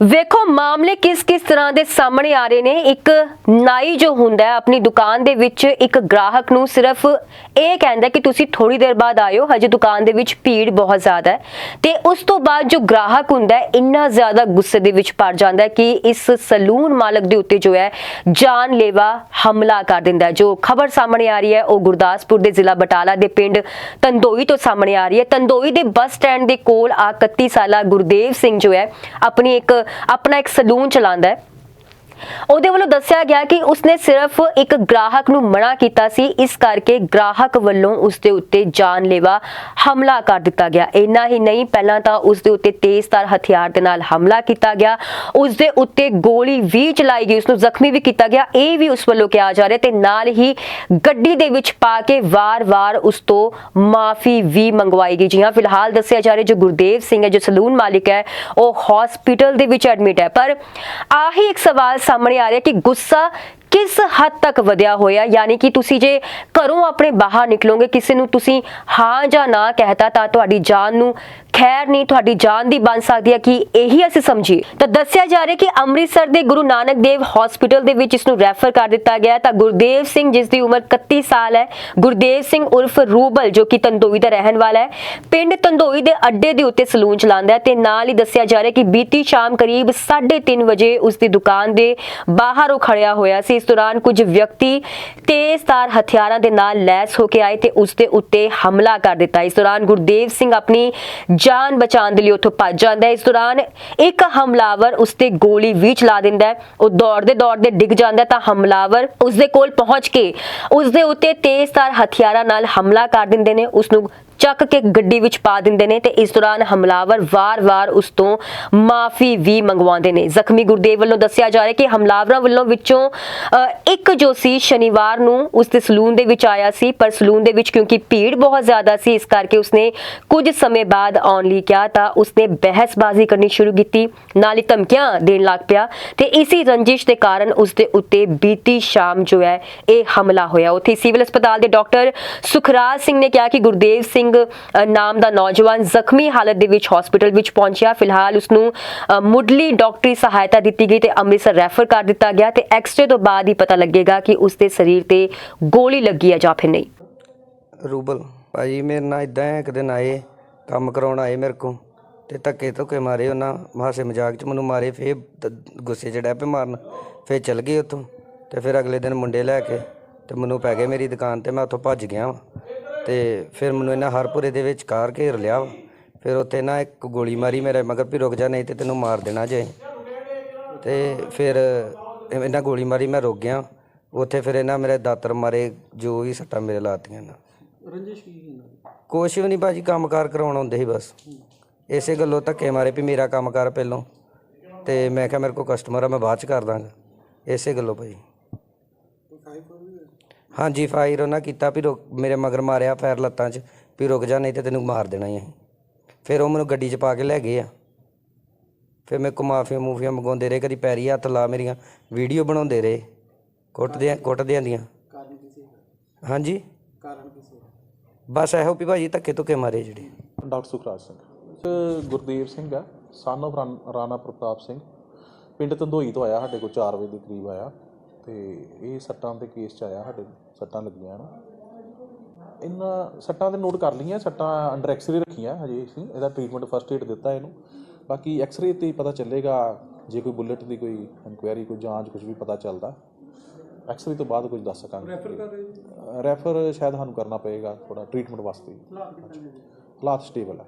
ਵੇਖੋ, ਮਾਮਲੇ ਕਿਸ ਕਿਸ ਤਰ੍ਹਾਂ ਦੇ ਸਾਹਮਣੇ ਆ ਰਹੇ ਨੇ। ਇੱਕ ਨਾਈ ਜੋ ਹੁੰਦਾ ਆਪਣੀ ਦੁਕਾਨ ਦੇ ਵਿੱਚ ਇੱਕ ਗ੍ਰਾਹਕ ਨੂੰ ਸਿਰਫ ਇਹ ਕਹਿੰਦਾ ਕਿ ਤੁਸੀਂ ਥੋੜੀ ਦੇਰ ਬਾਅਦ ਆਇਓ, ਹਜੇ ਦੁਕਾਨ ਦੇ ਵਿੱਚ ਭੀੜ ਬਹੁਤ ਜ਼ਿਆਦਾ ਹੈ। ਤੇ ਉਸ ਤੋਂ ਬਾਅਦ ਜੋ ਗ੍ਰਾਹਕ ਹੁੰਦਾ ਇੰਨਾ ਜ਼ਿਆਦਾ ਗੁੱਸੇ ਦੇ ਵਿੱਚ ਪੜ ਜਾਂਦਾ ਹੈ ਕਿ ਇਸ ਸਲੂਨ ਮਾਲਕ ਦੇ ਉੱਤੇ ਜੋ ਹੈ, ਜਾਨਲੇਵਾ ਹਮਲਾ ਕਰ ਦਿੰਦਾ ਜੋ ਖਬਰ ਸਾਹਮਣੇ ਆ ਰਹੀ ਹੈ, ਉਹ ਗੁਰਦਾਸਪੁਰ ਦੇ ਜ਼ਿਲ੍ਹਾ ਬਟਾਲਾ ਦੇ ਪਿੰਡ ਤੰਦੋਈ ਤੋਂ ਸਾਹਮਣੇ ਆ ਰਹੀ ਹੈ। ਤੰਦੋਈ ਦੇ ਬੱਸ ਸਟੈਂਡ ਦੇ ਕੋਲ ਆ 31 ਸਾਲਾ ਗੁਰਦੇਵ ਸਿੰਘ ਜੋ ਹੈ, ਆਪਣੀ ਇੱਕ ਆਪਣਾ ਇੱਕ ਸਲੂਨ ਚਲਾਉਂਦਾ ਹੈ। ਉਹਦੇ ਵੱਲੋਂ ਦੱਸਿਆ ਗਿਆ ਕਿ ਉਸਨੇ ਸਿਰਫ ਇੱਕ ਗ੍ਰਾਹਕ ਨੂੰ ਮਨਾ ਕੀਤਾ ਸੀ। ਇਸ ਕਰਕੇ ਗ੍ਰਾਹਕ ਵੱਲੋਂ ਉਸਦੇ ਉੱਤੇ ਜਾਨਲੇਵਾ ਹਮਲਾ ਕਰ ਦਿੱਤਾ ਗਿਆ। ਇੰਨਾ ਹੀ ਨਹੀਂ, ਪਹਿਲਾਂ ਤਾਂ ਉਸਦੇ ਉੱਤੇ ਤੇਜ਼ਧਾਰ ਹਥਿਆਰ ਦੇ ਨਾਲ ਹਮਲਾ ਕੀਤਾ ਗਿਆ। ਉਸਦੇ ਉੱਤੇ ਗੋਲੀ ਵੀ ਚਲਾਈ ਗਈ। ਉਸਨੂੰ ਜ਼ਖਮੀ ਵੀ ਕੀਤਾ ਗਿਆ। ਇਹ ਵੀ ਉਸ ਵੱਲੋਂ ਕਿਹਾ ਜਾ ਰਿਹਾ ਤੇ ਨਾਲ ਹੀ ਗੱਡੀ ਦੇ ਵਿੱਚ ਪਾ ਕੇ ਵਾਰ-ਵਾਰ ਉਸ ਤੋਂ ਮਾਫੀ ਵੀ ਮੰਗਵਾਈ ਗਈ। ਜੀ ਹਾਂ, ਫਿਲਹਾਲ ਦੱਸਿਆ ਜਾ ਰਿਹਾ ਜੋ ਗੁਰਦੇਵ ਸਿੰਘ ਹੈ, ਜੋ ਸਲੂਨ ਮਾਲਿਕ ਹੈ, ਉਹ ਹਸਪੀਟਲ ਦੇ ਵਿੱਚ ਐਡਮਿਟ ਹੈ। ਪਰ ਆਹੀ ਇੱਕ ਸਵਾਲ ਸਾਹਮਣੇ ਆ ਰਿਹਾ ਕਿ ਗੁੱਸਾ ਕਿਸ ਹੱਦ ਤੱਕ ਵਧਿਆ ਹੋਇਆ? ਯਾਨੀ ਕਿ ਤੁਸੀਂ ਜੇ ਘਰੋਂ ਆਪਣੇ ਬਾਹਰ ਨਿਕਲੋਗੇ, ਕਿਸੇ ਨੂੰ ਤੁਸੀਂ ਹਾਂ ਜਾਂ ਨਾ ਕਹਿਤਾ ਤਾਂ ਤੁਹਾਡੀ ਜਾਨ ਨੂੰ ਖੈਰ ਨਹੀਂ ਤੁਹਾਡੀ ਜਾਨ ਦੀ ਬਣ ਸਕਦੀ ਹੈ ਕਿ ਇਹੀ ਅਸੀਂ ਸਮਝੀਏ। ਤਾਂ ਦੱਸਿਆ ਜਾ ਰਿਹਾ ਕਿ ਅੰਮ੍ਰਿਤਸਰ ਦੇ ਗੁਰੂ ਨਾਨਕ ਦੇਵ ਹਸਪੀਟਲ ਦੇ ਵਿੱਚ ਇਸ ਨੂੰ ਰੈਫਰ ਕਰ ਦਿੱਤਾ ਗਿਆ ਤਾਂ ਗੁਰਦੇਵ ਸਿੰਘ ਜਿਸ ਦੀ ਉਮਰ 31 ਸਾਲ ਹੈ, ਗੁਰਦੇਵ ਸਿੰਘ ਉਰਫ ਰੂਬਲ ਜੋ ਕਿ ਤੰਦੋਈ ਦਾ ਰਹਿਣ ਵਾਲਾ ਹੈ, ਪਿੰਡ ਤੰਦੋਈ ਦੇ ਅੱਡੇ ਦੇ ਉੱਤੇ ਸਲੂਨ ਚਲਾਉਂਦਾ ਹੈ ਤੇ ਨਾਲ ਹੀ ਦੱਸਿਆ ਜਾ ਰਿਹਾ ਕਿ ਬੀਤੀ ਸ਼ਾਮ ਕਰੀਬ 3:30 ਵਜੇ ਉਸ ਦੀ ਦੁਕਾਨ ਦੇ ਬਾਹਰ ਉਹ ਖੜਿਆ ਹੋਇਆ ਸੀ। ਇਸ ਦੌਰਾਨ ਕੁਝ ਵਿਅਕਤੀ ਤੇਜ਼ਧਾਰ ਹਥਿਆਰਾਂ ਦੇ ਨਾਲ ਲੈਸ ਹੋ ਕੇ ਆਏ ਤੇ ਉਸ ਦੇ ਉੱਤੇ ਹਮਲਾ ਕਰ ਦਿੱਤਾ। ਇਸ ਦੌਰਾਨ ਗੁਰਦੇਵ ਸਿੰਘ ਆਪਣੀ ਜਾਨ ਬਚਾਉਣ ਦੇ ਲਈ ਉੱਥੋਂ ਭੱਜ ਜਾਂਦਾ ਹੈ। ਇਸ ਦੌਰਾਨ ਇੱਕ ਹਮਲਾਵਰ ਉਸ ਤੇ ਗੋਲੀ ਵੀ ਚਲਾ ਦਿੰਦਾ ਹੈ। ਉਹ ਦੌੜਦੇ ਦੌੜਦੇ ਡਿੱਗ ਜਾਂਦਾ ਹੈ ਤਾਂ ਹਮਲਾਵਰ ਉਸ ਦੇ ਕੋਲ ਪਹੁੰਚ ਕੇ ਉਸ ਦੇ ਉੱਤੇ ਤੇਜ਼ਧਾਰ ਹਥਿਆਰਾਂ ਨਾਲ ਹਮਲਾ ਕਰ ਦਿੰਦੇ ਨੇ। ਉਸ ਨੂੰ ਚੱਕ ਕੇ ਗੱਡੀ ਵਿੱਚ ਪਾ ਦਿੰਦੇ ਨੇ ਤੇ ਇਸ ਦੌਰਾਨ ਹਮਲਾਵਰ ਵਾਰ-ਵਾਰ ਉਸ ਤੋਂ ਮਾਫੀ ਵੀ ਮੰਗਵਾਉਂਦੇ ਨੇ। ਜ਼ਖਮੀ ਗੁਰਦੇਵ ਵੱਲੋਂ ਦੱਸਿਆ ਜਾ ਰਿਹਾ ਕਿ ਹਮਲਾਵਰਾਂ ਵੱਲੋਂ ਵਿੱਚੋਂ ਇੱਕ ਜੋ ਸੀ ਸ਼ਨੀਵਾਰ ਨੂੰ ਉਸ ਦੇ ਸਲੂਨ ਦੇ ਵਿੱਚ ਆਇਆ ਸੀ, ਪਰ ਸਲੂਨ ਦੇ ਵਿੱਚ ਕਿਉਂਕਿ ਭੀੜ ਬਹੁਤ ਜ਼ਿਆਦਾ ਸੀ, ਇਸ ਕਰਕੇ ਉਸਨੇ ਕੁਝ ਸਮੇਂ ਬਾਅਦ ਆਉਣ ਲਈ ਕਿਹਾ ਤਾਂ ਉਸਨੇ ਬਹਿਸਬਾਜ਼ੀ ਕਰਨੀ ਸ਼ੁਰੂ ਕੀਤੀ। ਨਾਲ ਹੀ ਧਮਕੀਆਂ ਦੇਣ ਲੱਗ ਪਿਆ ਤੇ ਇਸੀ ਰੰਜਿਸ਼ ਦੇ ਕਾਰਨ ਉਸ ਦੇ ਉੱਤੇ ਬੀਤੀ ਸ਼ਾਮ ਜੋ ਹੈ, ਇਹ ਹਮਲਾ ਹੋਇਆ। ਉੱਥੇ ਸਿਵਲ ਹਸਪਤਾਲ ਦੇ ਡਾਕਟਰ ਸੁਖਰਾਜ ਸਿੰਘ ਨੇ ਕਿਹਾ ਕਿ ਗੁਰਦੇਵ ਸਿੰਘ ਸਿੰਘ ਨਾਮ ਦਾ ਨੌਜਵਾਨ ਜ਼ਖਮੀ ਹਾਲਤ ਦੇ ਵਿੱਚ ਹਸਪੀਟਲ ਵਿੱਚ ਪਹੁੰਚਿਆ। ਫਿਲਹਾਲ ਉਸ ਨੂੰ ਮੁੱਢਲੀ ਡਾਕਟਰੀ ਸਹਾਇਤਾ ਦਿੱਤੀ ਗਈ ਤੇ ਅੰਮ੍ਰਿਤਸਰ ਰੈਫਰ ਕਰ ਦਿੱਤਾ ਗਿਆ ਤੇ ਐਕਸਰੇ ਤੋਂ ਬਾਅਦ ਹੀ ਪਤਾ ਲੱਗੇਗਾ ਕਿ ਉਸ ਦੇ ਸਰੀਰ ਤੇ ਗੋਲੀ ਲੱਗੀ ਹੈ ਜਾਂ ਫਿਰ ਨਹੀਂ। ਰੂਬਲ ਭਾਜੀ ਮੇਰੇ ਨਾਲ ਇਦਾਂ ਹੈ, ਇੱਕ ਦਿਨ ਆਏ, ਕੰਮ ਕਰਾਉਣ ਆਏ ਮੇਰੇ ਕੋ ਤੇ ਧੱਕੇ ਧੁੱਕੇ ਮਾਰੇ ਉਹਨਾਂ, ਹਾਸੇ ਮਜ਼ਾਕ ਚ ਮੈਨੂੰ ਮਾਰੇ, ਫੇਰ ਗੁੱਸੇ ਚ ਡੈ ਪਏ ਮਾਰਨ, ਫੇਰ ਚਲ ਗਏ ਉੱਥੋਂ ਤੇ ਫਿਰ ਅਗਲੇ ਦਿਨ ਮੁੰਡੇ ਲੈ ਕੇ ਤੇ ਮੈਨੂੰ ਪੈ ਗਏ ਮੇਰੀ ਦੁਕਾਨ ਤੇ, ਮੈਂ ਉੱਥੋਂ ਭੱਜ ਗਿਆ ਵਾਂ। ਤੇ ਫਿਰ ਮੈਨੂੰ ਇਹਨਾਂ ਹਰਪੁਰੇ ਦੇ ਵਿੱਚ ਕਾਰ ਘੇਰ ਲਿਆ। ਫਿਰ ਉੱਥੇ ਨਾ ਇੱਕ ਗੋਲੀ ਮਾਰੀ ਮੇਰੇ ਮਗਰ ਵੀ ਰੁਕ ਜਾ ਨਹੀਂ ਤੇ ਤੈਨੂੰ ਮਾਰ ਦੇਣਾ ਜੇ। ਤੇ ਫਿਰ ਇਹਨਾਂ ਗੋਲੀ ਮਾਰੀ ਮੈਂ ਰੁਕ ਗਿਆ। ਉੱਥੇ ਫਿਰ ਇਹਨਾਂ ਮੇਰੇ ਦਾਤਰ ਮਾਰੇ ਜੋ ਵੀ ਸੱਟਾਂ ਮੇਰੇ ਲਾਤੀਆਂ ਨਾ। ਰੰਜਿਸ਼ ਕੀ ਹੁੰਦਾ ਕੁਛ ਵੀ ਨਹੀਂ ਭਾਜੀ ਕੰਮਕਾਰ ਕਰਾਉਣ ਆਉਂਦੇ ਸੀ ਬਸ। ਇਸੇ ਗੱਲੋਂ ਧੱਕੇ ਮਾਰੇ ਵੀ ਮੇਰਾ ਕੰਮ ਕਰ ਪਹਿਲੋਂ। ਤੇ ਮੈਂ ਕਿਹਾ ਮੇਰੇ ਕੋਲ ਕਸਟਮਰ ਆ ਮੈਂ ਬਾਅਦ ਚ ਕਰ ਦਾਂਗਾ। ਇਸੇ ਗੱਲੋਂ ਭਾਜੀ। ਹਾਂਜੀ ਫਾਇਰ ਉਹਨਾਂ ਕੀਤਾ ਵੀ ਰੁਕ ਮੇਰੇ ਮਗਰ ਮਾਰਿਆ ਫੈਰ ਲੱਤਾਂ 'ਚ ਵੀ ਰੁਕ ਜਾ ਨਹੀਂ ਤੇ ਤੈਨੂੰ ਮਾਰ ਦੇਣਾ ਹੀ ਅਸੀਂ। ਫਿਰ ਉਹ ਮੈਨੂੰ ਗੱਡੀ 'ਚ ਪਾ ਕੇ ਲੈ ਗਏ ਆ। ਫਿਰ ਕੋ ਮਾਫੀਆਂ ਮੂਫੀਆਂ ਮੰਗਾਉਂਦੇ ਰਹੇ ਕਦੀ ਪੈਰੀ ਹੱਥ ਲਾ ਮੇਰੀਆਂ ਵੀਡੀਓ ਬਣਾਉਂਦੇ ਰਹੇ ਕੁੱਟਦੇ ਕੁੱਟਦੇ ਆਂਦੀਆਂ ਕਾਰਨ ਕੀ ਸੀ ਹਾਂਜੀ? ਕਾਰਨ ਕੀ ਸੀ ਬਸ ਇਹੋ ਵੀ ਭਾਜੀ ਧੱਕੇ ਧੁੱਕੇ ਮਾਰੇ ਜਿਹੜੇ। ਡਾਕਟਰ ਸੁਖਰਾਜ ਸਿੰਘ। ਗੁਰਦੇਵ ਸਿੰਘ ਆ ਸਨ ਰਾਣਾ ਪ੍ਰਤਾਪ ਸਿੰਘ। ਪਿੰਡ ਤੰਦੋਈ ਤੋਂ ਆਇਆ ਸਾਡੇ ਕੋਲ 4 ਵਜੇ ਦੇ ਕਰੀਬ ਆਇਆ। ਤੇ ਇਹ ਸੱਟਾਂ ਦੇ ਕੇਸ ਚ ਆਇਆ ਸਾਡੇ ਸੱਟਾਂ ਲੱਗੀਆਂ ਨਾ ਇਹਨਾਂ ਸੱਟਾਂ ਤੇ ਨੋਟ ਕਰ ਲਈਆਂ ਸੱਟਾਂ ਅੰਡਰ ਐਕਸਰੇ ਰੱਖੀਆਂ ਹਜੇ ਅਸੀਂ ਇਹਦਾ ਟ੍ਰੀਟਮੈਂਟ ਫਸਟ ਏਡ ਦਿੱਤਾ ਇਹਨੂੰ। ਬਾਕੀ ਐਕਸਰੇ ਤੇ ਪਤਾ ਚੱਲੇਗਾ ਜੇ ਕੋਈ ਬੁਲੇਟ ਦੀ ਕੋਈ ਇਨਕੁਆਇਰੀ ਕੋਈ ਜਾਂਚ ਕੁਝ ਵੀ ਪਤਾ ਚੱਲਦਾ। ਐਕਸਰੇ ਤੋਂ ਬਾਅਦ ਕੁਝ ਦੱਸ ਸਕਾਂਗੇ। ਰੈਫਰ ਕਰ ਰਹੇ ਰੈਫਰ ਸ਼ਾਇਦ ਸਾਨੂੰ ਕਰਨਾ ਪਏਗਾ ਥੋੜਾ ਟ੍ਰੀਟਮੈਂਟ ਵਾਸਤੇ। ਹਾਲਾਤ ਸਟੇਬਲ ਹੈ